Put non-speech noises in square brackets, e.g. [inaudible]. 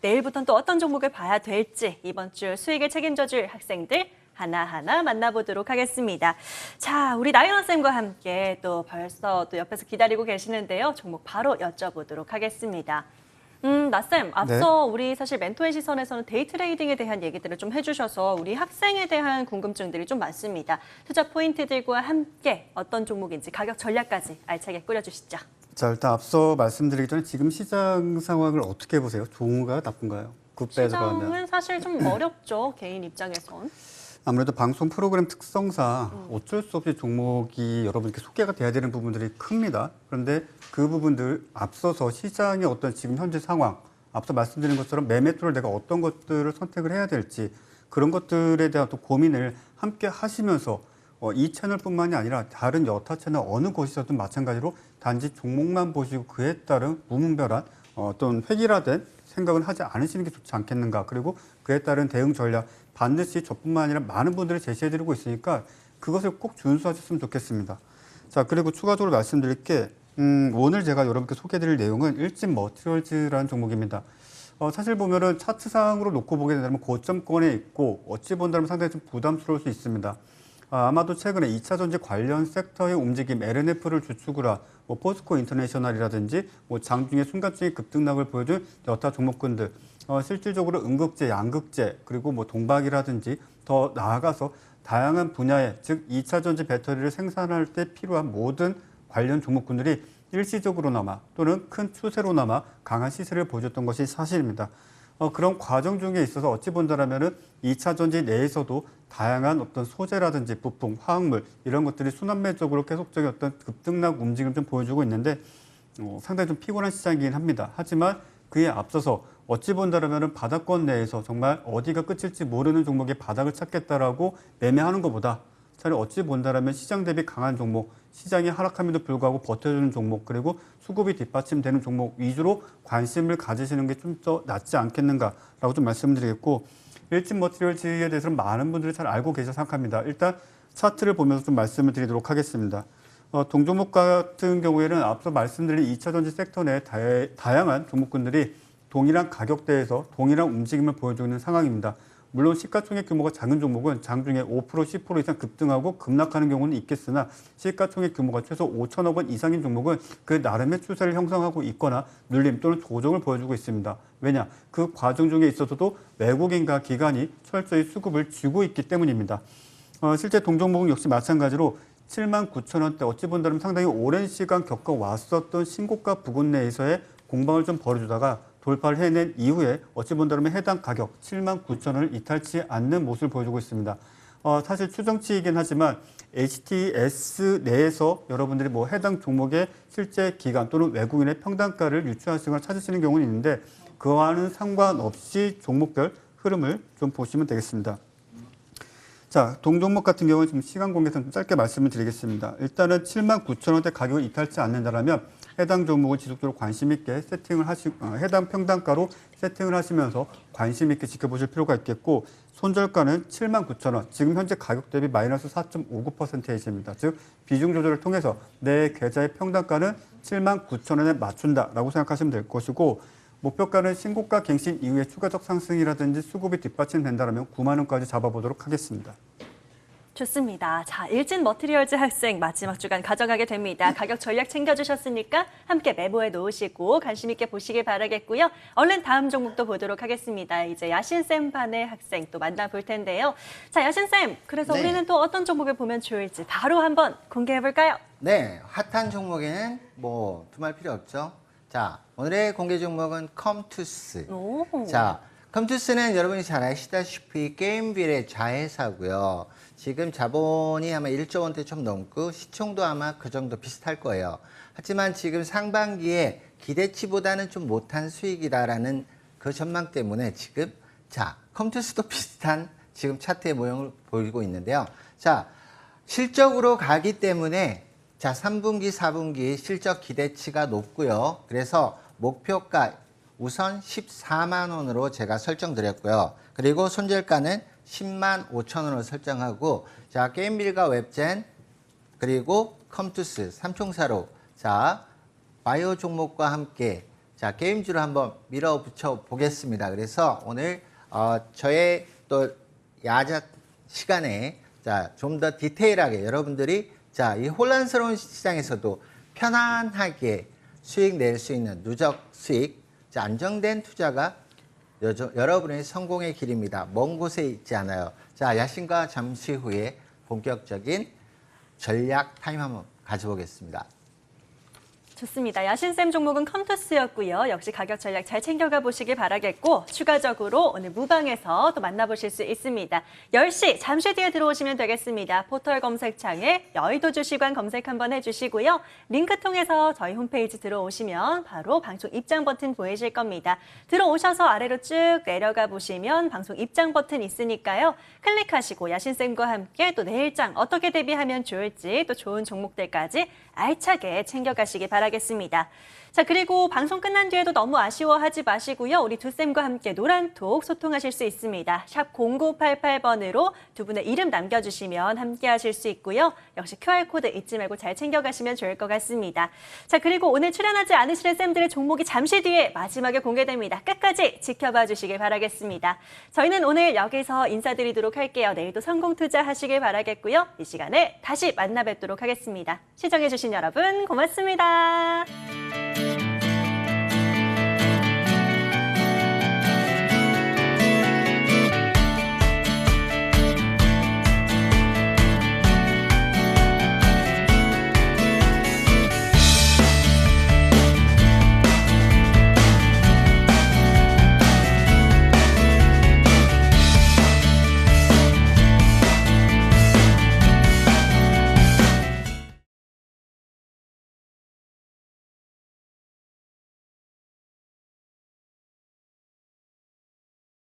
내일부터는 또 어떤 종목을 봐야 될지 이번 주 수익을 책임져줄 학생들 하나하나 만나보도록 하겠습니다. 자, 우리 나연아 쌤과 함께 또 벌써 또 옆에서 기다리고 계시는데요. 종목 바로 여쭤보도록 하겠습니다. 음, 나쌤, 앞서 우리 사실 멘토의 시선에서는 데이 트레이딩에 대한 얘기들을 좀 해주셔서 우리 학생에 대한 궁금증들이 좀 많습니다. 투자 포인트들과 함께 어떤 종목인지 가격 전략까지 알차게 꾸려주시죠. 자 일단 앞서 말씀드리기 전에 지금 시장 상황을 어떻게 보세요? 좋은가요, 나쁜가요? 굿배드가 시장은 사실 좀 어렵죠, 개인 입장에선. 아무래도 방송 프로그램 특성상 어쩔 수 없이 종목이 여러분께 소개가 돼야 되는 부분들이 큽니다. 그런데 그 부분들 앞서서 시장의 어떤 지금 현재 상황, 앞서 말씀드린 것처럼 매매 툴을 내가 어떤 것들을 선택을 해야 될지 그런 것들에 대한 또 고민을 함께 하시면서 어, 이 채널뿐만이 아니라 다른 여타 채널 어느 곳이서든 마찬가지로 단지 종목만 보시고 그에 따른 무분별한 어, 어떤 획일화된 생각은 하지 않으시는 게 좋지 않겠는가. 그리고 그에 따른 대응 전략 반드시 저뿐만 아니라 많은 분들이 제시해드리고 있으니까 그것을 꼭 준수하셨으면 좋겠습니다. 자, 그리고 추가적으로 말씀드릴 게 음, 오늘 제가 여러분께 소개해드릴 내용은 일진 머티리얼즈라는 종목입니다. 어, 사실 보면은 차트상으로 놓고 보게 된다면 고점권에 있고 어찌 본다면 상당히 좀 부담스러울 수 있습니다. 아, 아마도 최근에 2차 전지 관련 섹터의 움직임 LNF를 주축으로 한뭐 포스코 인터내셔널이라든지 뭐 장중에 순간적인 급등락을 보여준 여타 종목군들 어, 실질적으로 음극재, 양극재 그리고 뭐 동박이라든지 더 나아가서 다양한 분야의 즉 2차 전지 배터리를 생산할 때 필요한 모든 관련 종목군들이 일시적으로나마 또는 큰 추세로나마 강한 시세를 보여줬던 것이 사실입니다. 어, 그런 과정 중에 있어서 어찌 본다라면은 2차 전지 내에서도 다양한 어떤 소재라든지 부품, 화학물 이런 것들이 순환매적으로 계속적인 어떤 급등락 움직임을 좀 보여주고 있는데 어, 상당히 좀 피곤한 시장이긴 합니다. 하지만 그에 앞서서 어찌 본다라면은 바닥권 내에서 정말 어디가 끝일지 모르는 종목의 바닥을 찾겠다라고 매매하는 것보다 차라리 어찌 본다라면 시장 대비 강한 종목, 시장이 하락함에도 불구하고 버텨주는 종목, 그리고 수급이 뒷받침되는 종목 위주로 관심을 가지시는 게 좀 더 낫지 않겠는가라고 좀 말씀드리겠고 일진 머티리얼즈에 대해서는 많은 분들이 잘 알고 계셔 생각합니다. 일단 차트를 보면서 좀 말씀을 드리도록 하겠습니다. 어, 동종목 같은 경우에는 앞서 말씀드린 2차 전지 섹터 내 다, 다양한 종목군들이 동일한 가격대에서 동일한 움직임을 보여주고 있는 상황입니다. 물론 시가총액 규모가 작은 종목은 장중에 5% 10% 이상 급등하고 급락하는 경우는 있겠으나 시가총액 규모가 최소 5천억 원 이상인 종목은 그 나름의 추세를 형성하고 있거나 눌림 또는 조정을 보여주고 있습니다. 왜냐? 그 과정 중에 있어서도 외국인과 기관이 철저히 수급을 쥐고 있기 때문입니다. 어, 실제 동종목은 역시 마찬가지로 7만 9천 원대 어찌 본다면 상당히 오랜 시간 겪어왔었던 신고가 부근 내에서의 공방을 좀 벌여주다가 돌파를 해낸 이후에 어찌 본다면 해당 가격 7만 9천 원을 이탈치 않는 모습을 보여주고 있습니다. 어, 사실 추정치이긴 하지만 HTS 내에서 여러분들이 뭐 해당 종목의 실제 기간 또는 외국인의 평단가를 유추하시거나 찾으시는 경우는 있는데 그와는 상관없이 종목별 흐름을 좀 보시면 되겠습니다. 자, 동종목 같은 경우는 좀 시간 공개상 좀 짧게 말씀을 드리겠습니다. 일단은 7만 9천 원대 가격을 이탈치 않는다라면 해당 종목을 지속적으로 관심 있게 세팅을 하시, 어, 해당 평단가로 세팅을 하시면서 관심 있게 지켜보실 필요가 있겠고 손절가는 7만 9천 원, 지금 현재 가격 대비 마이너스 4.59%입니다. 즉 비중 조절을 통해서 내 계좌의 평단가는 7만 9천 원에 맞춘다라고 생각하시면 될 것이고 목표가는 신고가 갱신 이후에 추가적 상승이라든지 수급이 뒷받침된다면 9만 원까지 잡아보도록 하겠습니다. 좋습니다. 자, 일진 머티리얼즈 학생 마지막 주간 가져가게 됩니다. 가격 전략 챙겨주셨으니까 함께 메모해 놓으시고 관심 있게 보시길 바라겠고요. 얼른 다음 종목도 보도록 하겠습니다. 이제 야신쌤 반의 학생 또 만나볼 텐데요. 자, 야신쌤, 그래서 네. 우리는 또 어떤 종목을 보면 좋을지 바로 한번 공개해 볼까요? 네, 핫한 종목에는 뭐 두말 필요 없죠. 자, 오늘의 공개 종목은 컴투스. 오. 자, 컴투스는 여러분이 잘 아시다시피 게임빌의 자회사고요. 지금 자본이 아마 1조 원대 좀 넘고 시총도 아마 그 정도 비슷할 거예요. 하지만 지금 상반기에 기대치보다는 좀 못한 수익이다라는 그 전망 때문에 지금 자, 컴투스도 [laughs] 비슷한 지금 차트의 모형을 보이고 있는데요. 자, 실적으로 가기 때문에 자, 3분기, 4분기 실적 기대치가 높고요. 그래서 목표가 우선 14만 원으로 제가 설정드렸고요. 그리고 손절가는 10만 5천 원으로 설정하고 자, 게임빌과 웹젠 그리고 컴투스 삼총사로 자, 바이오 종목과 함께 자, 게임주로 한번 밀어붙여 보겠습니다. 그래서 오늘 어, 저의 또 야자 시간에 자, 좀 더 디테일하게 여러분들이 자, 이 혼란스러운 시장에서도 편안하게 수익 낼 수 있는 누적 수익, 자, 안정된 투자가 여저, 여러분의 성공의 길입니다. 먼 곳에 있지 않아요. 자, 야신과 잠시 후에 본격적인 전략 타임 한번 가져보겠습니다. 좋습니다. 야신쌤 종목은 컴투스였고요. 역시 가격 전략 잘 챙겨가 보시길 바라겠고 추가적으로 오늘 무방에서 또 만나보실 수 있습니다. 10시 잠시 뒤에 들어오시면 되겠습니다. 포털 검색창에 여의도 주시관 검색 한번 해주시고요. 링크 통해서 저희 홈페이지 들어오시면 바로 방송 입장 버튼 보이실 겁니다. 들어오셔서 아래로 쭉 내려가 보시면 방송 입장 버튼 있으니까요. 클릭하시고 야신쌤과 함께 또 내일장 어떻게 대비하면 좋을지 또 좋은 종목들까지 알차게 챙겨가시기 바라겠습니다. 자, 그리고 방송 끝난 뒤에도 너무 아쉬워하지 마시고요. 우리 두 쌤과 함께 노란톡 소통하실 수 있습니다. 샵 0988번으로 두 분의 이름 남겨주시면 함께 하실 수 있고요. 역시 QR코드 잊지 말고 잘 챙겨가시면 좋을 것 같습니다. 자, 그리고 오늘 출연하지 않으시는 쌤들의 종목이 잠시 뒤에 마지막에 공개됩니다. 끝까지 지켜봐 주시길 바라겠습니다. 저희는 오늘 여기서 인사드리도록 할게요. 내일도 성공 투자하시길 바라겠고요. 이 시간에 다시 만나 뵙도록 하겠습니다. 시청해주신 여러분 고맙습니다. した